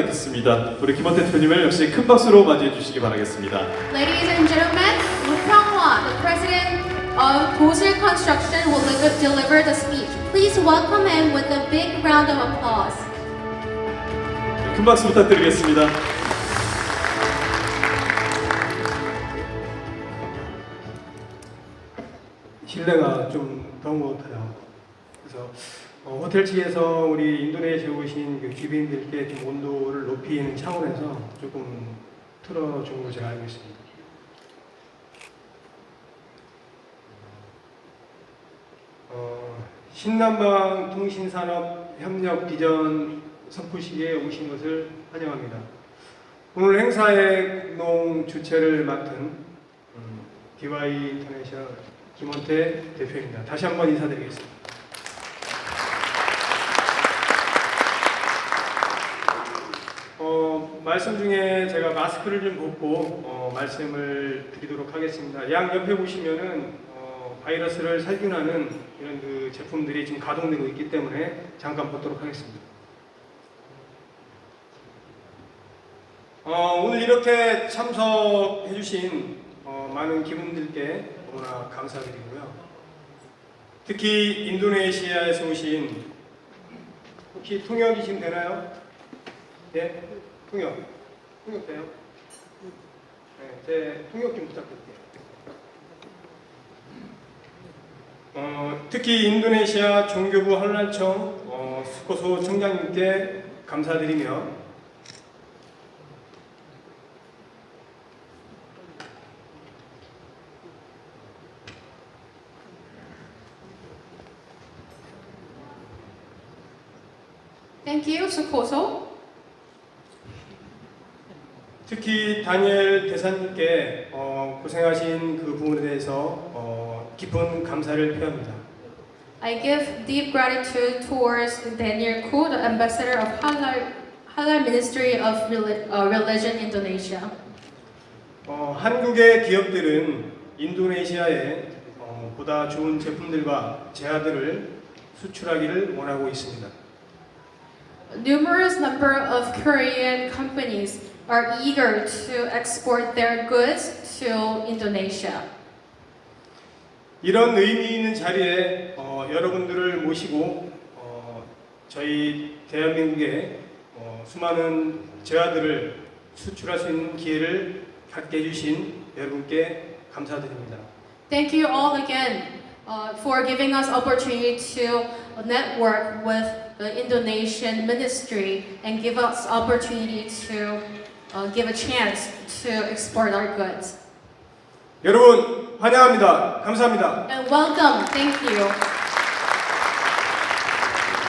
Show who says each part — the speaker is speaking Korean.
Speaker 1: 있습니다. 우리 김원태 대표님을 역시 큰 박수로 맞이해 주시기 바라겠습니다.
Speaker 2: Ladies and gentlemen, Woo Kyung-hwa, the president of Gosil Construction, will deliver, deliver the speech. Please welcome him with a big round of applause.
Speaker 1: 큰 박수 부탁드리겠습니다.
Speaker 3: 실내가 좀 더운 것 같아요. 그래서 어, 호텔 측에서 우리 인도네시아에 오신 그 귀빈들께 좀 온도를 높이는 차원에서 조금 틀어준 걸로 제가 알고 있습니다. 어, 신남방 통신산업 협력 비전 선포식에 오신 것을 환영합니다. 오늘 행사의 공동 주최를 맡은 음, DY 인터내셔널 김원태 대표입니다. 다시 한번 인사드리겠습니다. 어, 말씀 중에 제가 마스크를 좀 벗고 어, 말씀을 드리도록 하겠습니다. 양 옆에 보시면은 어, 바이러스를 살균하는 이런 그 제품들이 지금 가동되고 있기 때문에 잠깐 벗도록 하겠습니다. 어, 오늘 이렇게 참석해주신 어, 많은 기분들께 너무나 감사드리고요. 특히 인도네시아에서 오신 혹시 통역이신 되나요? 예, 통역. 통역 돼요? 네, 제 통역 좀 부탁드릴게요. 어, 특히 인도네시아 종교부 한란청 어, 수코소 청장님께 감사드리며
Speaker 2: Thank you, Sukoso.
Speaker 3: 특히 다니엘 대사님께 어, 고생하신 그 부분에 대해서 어, 깊은 감사를 표합니다.
Speaker 2: I give deep gratitude towards Daniel Koo, the ambassador of Halal, Halal Ministry of Reli- uh, Religion Indonesia.
Speaker 3: 어, 한국의 기업들은 인도네시아에 어, 보다 좋은 제품들과 제화들을 수출하기를 원하고 있습니다.
Speaker 2: Numerous number of Korean companies are eager to export their goods to Indonesia.
Speaker 3: 이런 의미 있는 자리에 어, 여러분들을 모시고 어, 저희 대한민국의 어, 수많은 제화들을 수출할 수 있는 기회를 갖게 해주신 여러분께 감사드립니다.
Speaker 2: Thank you all again uh, for giving us opportunity to network with the Indonesian ministry and give us opportunity to uh, give a chance to export our goods.
Speaker 3: 여러분 환영합니다. 감사합니다.
Speaker 2: And welcome. Thank you.